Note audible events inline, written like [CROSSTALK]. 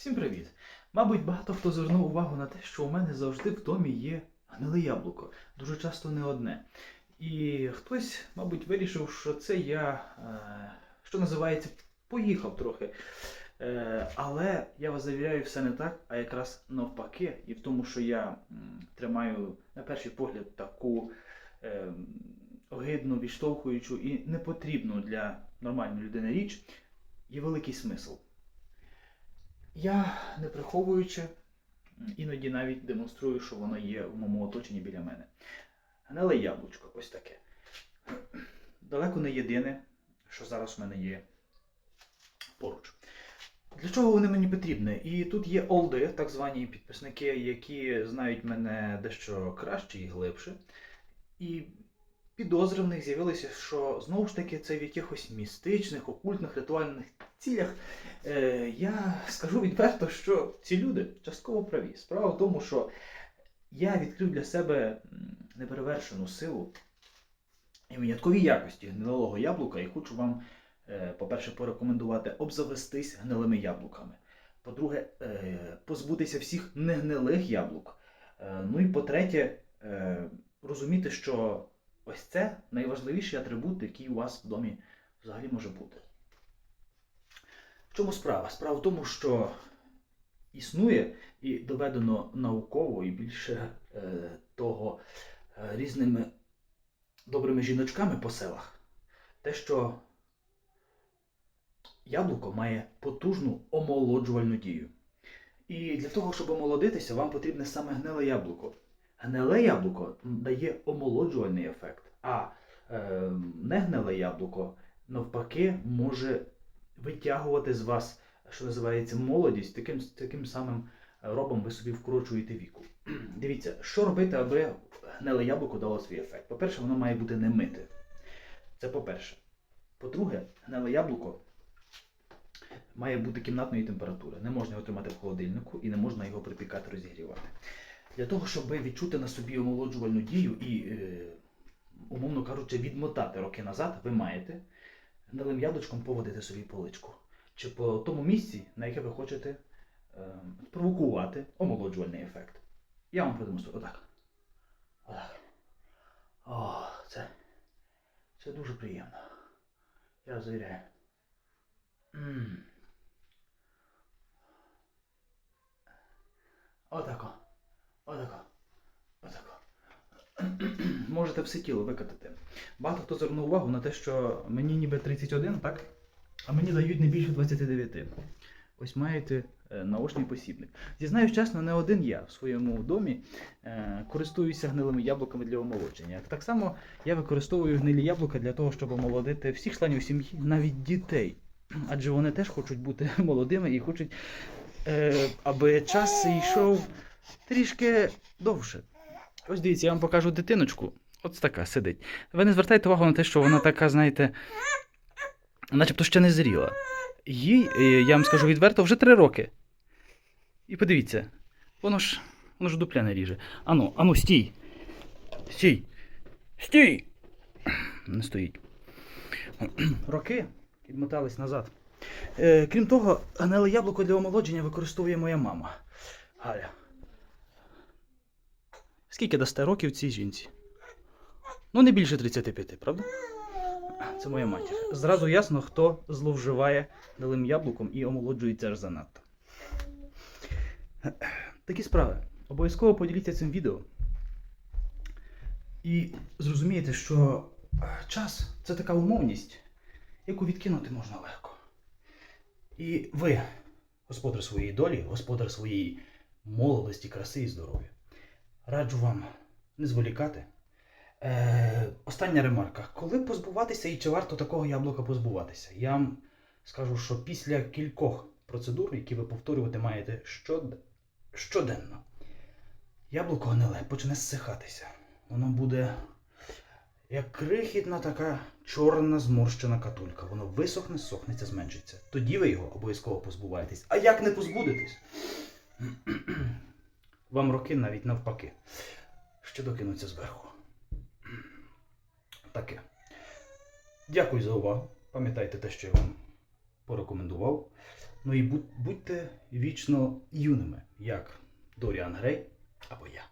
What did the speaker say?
Всім привіт! Мабуть, багато хто звернув увагу на те, що у мене завжди в домі є гниле яблуко, дуже часто не одне. І хтось, мабуть, вирішив, що це я, е, що називається, поїхав трохи. Е, але я вас завіряю, все не так, а якраз навпаки, і в тому, що я тримаю на перший погляд таку е, огидну, відштовхуючу і непотрібну для нормальної людини річ, є великий смисл. Я, не приховуючи, іноді навіть демонструю, що воно є в моєму оточенні біля мене. Гниле яблучко, ось таке. Далеко не єдине, що зараз в мене є поруч. Для чого вони мені потрібні? І тут є олди, так звані підписники, які знають мене дещо краще і глибше. І підозри в них з'явилися, що знову ж таки це в якихось містичних, окультних, ритуальних цілях. Е, я скажу відверто, що ці люди частково праві. Справа в тому, що я відкрив для себе неперевершену силу і виняткові якості гнилого яблука, і хочу вам, е, по-перше, порекомендувати обзавестись гнилими яблуками. По-друге, е, позбутися всіх негнилих яблук. Е, Ну і по-третє, розуміти, що ось це найважливіший атрибут, який у вас в домі взагалі може бути. В чому справа? Справа в тому, що існує і доведено науково, і більше е, того е, різними добрими жіночками по селах, те, що яблуко має потужну омолоджувальну дію. І для того, щоб омолодитися, вам потрібне саме гниле яблуко. Гниле яблуко дає омолоджувальний ефект, а е, негниле яблуко навпаки може витягувати з вас, що називається, молодість, таким, таким самим робом ви собі вкорочуєте віку. [CLEARS THROAT] Дивіться, що робити, аби гниле яблуко дало свій ефект. По-перше, воно має бути не мите. Це по-перше. По-друге, гниле яблуко має бути кімнатної температури. Не можна його тримати в холодильнику і не можна його припікати, розігрівати. Для того, щоб відчути на собі омолоджувальну дію і, е, умовно кажучи, відмотати роки назад, ви маєте гнилим яблучком поводити собі поличку. Чи по тому місці, на яке ви хочете е, спровокувати омолоджувальний ефект. Я вам продемонструю. Отак. Отак. О, це, це дуже приємно. Я завіряю. М. Отако. Отако. Отако. [CLEARS THROAT] Можете все тіло викатати. Багато хто звернув увагу на те, що мені ніби 31, так? А мені дають не більше 29. Ось маєте е, наочний посібник. Зізнаюсь чесно, не один я в своєму домі е, користуюся гнилими яблуками для омолодження. Так само я використовую гнилі яблука для того, щоб омолодити всіх членів сім'ї, навіть дітей. Адже вони теж хочуть бути [LAUGHS] молодими і хочуть, е, аби час йшов трішки довше. Ось дивіться, я вам покажу дитиночку. От така сидить. Ви не звертайте увагу на те, що вона така, знаєте, начебто ще не зріла. Їй, е, я вам скажу відверто, вже три роки. І подивіться, воно ж воно ж дупля не ріже. Ану, ану, стій. Стій. Стій. Не стоїть. Роки відмотались назад. Е, крім того, гниле яблуко для омолодження використовує моя мама. Галя. Скільки дасте років цій жінці? Ну, не більше 35, правда? Це моя матір. Зразу ясно, хто зловживає гнилим яблуком і омолоджується аж занадто. Такі справи. Обов'язково поділіться цим відео. І зрозумієте, що е, час це така умовність, яку відкинути можна легко. І ви, господар своєї долі, господар своєї молодості, краси і здоров'я. Раджу вам не зволікати. Е, остання ремарка. Коли позбуватися і чи варто такого яблука позбуватися? Я вам скажу, що після кількох процедур, які ви повторювати маєте щод... щоденно, яблуко гниле почне зсихатися. Воно буде як крихітна така чорна зморщена катулька. Воно висохне, сохнеться, зменшиться. Тоді ви його обов'язково позбуваєтесь. А як не позбудетесь? [CLEARS THROAT] Вам роки навіть навпаки. Ще докинуться зверху. Таке. Дякую за увагу. Пам'ятайте те, що я вам порекомендував. Ну і будь- будьте вічно юними, як Доріан Грей або я.